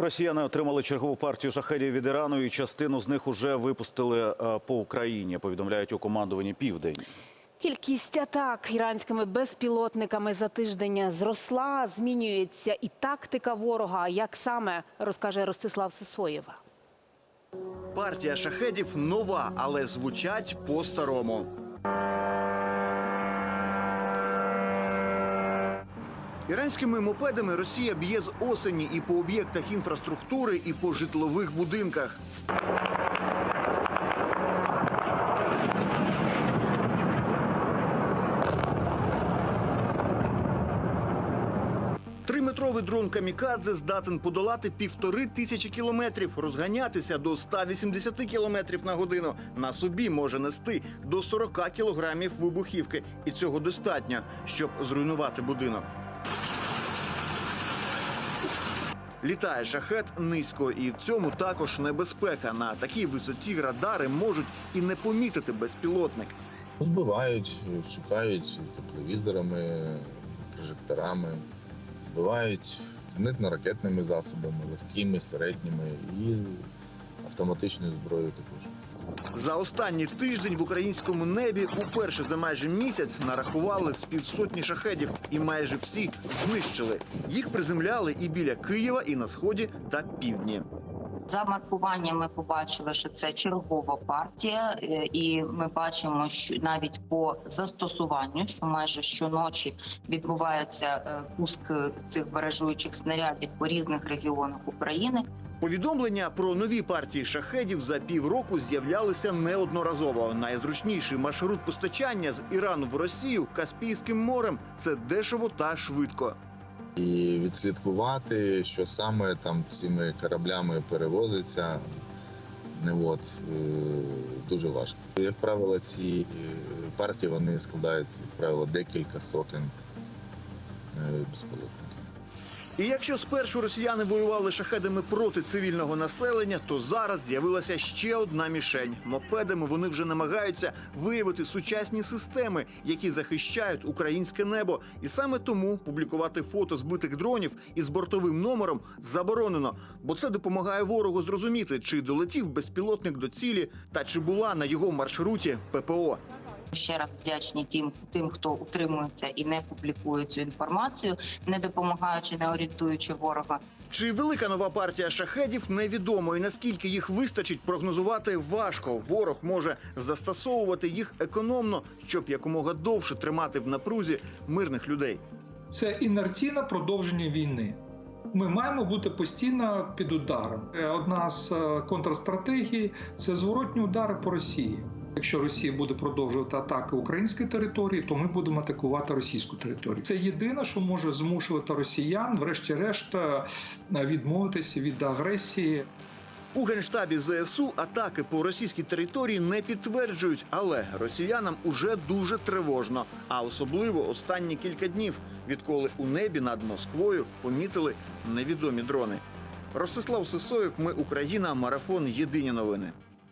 Росіяни отримали чергову партію шахедів від Ірану, і частину з них уже випустили е, по Україні. Повідомляють у командуванні Південь. Кількість атак іранськими безпілотниками за тиждень зросла. Змінюється і тактика ворога. Як саме розкаже Ростислав Сисоєва. Партія шахедів нова, але звучать по-старому. Іранськими мопедами Росія б'є з осені і по об'єктах інфраструктури, і по житлових будинках. Триметровий дрон Камікадзе здатен подолати півтори тисячі кілометрів, розганятися до 180 кілометрів на годину. На собі може нести до 40 кілограмів вибухівки, і цього достатньо, щоб зруйнувати будинок. Літає шахет низько, і в цьому також небезпека. На такій висоті радари можуть і не помітити безпілотник. Збивають, шукають тепловізорами, прожекторами, збивають зенитно-ракетними засобами, легкими, середніми і автоматичною зброєю також. За останній тиждень в українському небі уперше за майже місяць нарахували з півсотні шахедів, і майже всі знищили. Їх приземляли і біля Києва, і на сході та півдні. За маркуванням ми побачили, що це чергова партія, е, і ми бачимо, що навіть по застосуванню, що майже щоночі відбувається е, пуск цих бережуючих снарядів по різних регіонах України. Повідомлення про нові партії шахедів за півроку з'являлися неодноразово. Найзручніший маршрут постачання з Ірану в Росію Каспійським морем це дешево та швидко. І відслідкувати, що саме там цими кораблями перевозиться, не от, е, дуже важко. Як правило, ці е, партії вони складаються, як правило, декілька сотень безпілотників. І якщо спершу росіяни воювали шахедами проти цивільного населення, то зараз з'явилася ще одна мішень. Мопедами вони вже намагаються виявити сучасні системи, які захищають українське небо. І саме тому публікувати фото збитих дронів із бортовим номером заборонено, бо це допомагає ворогу зрозуміти, чи долетів безпілотник до цілі та чи була на його маршруті ППО. Ще раз вдячні тим, тим, хто утримується і не публікує цю інформацію, не допомагаючи, не орієнтуючи ворога. Чи велика нова партія шахедів невідомо, і наскільки їх вистачить, прогнозувати важко. Ворог може застосовувати їх економно, щоб якомога довше тримати в напрузі мирних людей. це інерційне продовження війни. Ми маємо бути постійно під ударом. Е, Одна з е, контрстратегій це зворотні удари по Росії. Якщо Росія буде продовжувати атаки української території, то ми будемо атакувати російську територію. Це єдине, що може змушувати росіян, врешті-решт, е, відмовитися від агресії. У генштабі ЗСУ атаки по російській території не підтверджують, але росіянам уже дуже тривожно. А особливо останні кілька днів, відколи у небі над Москвою помітили невідомі дрони. Ростислав Сисоєв, ми Україна, марафон. Єдині новини.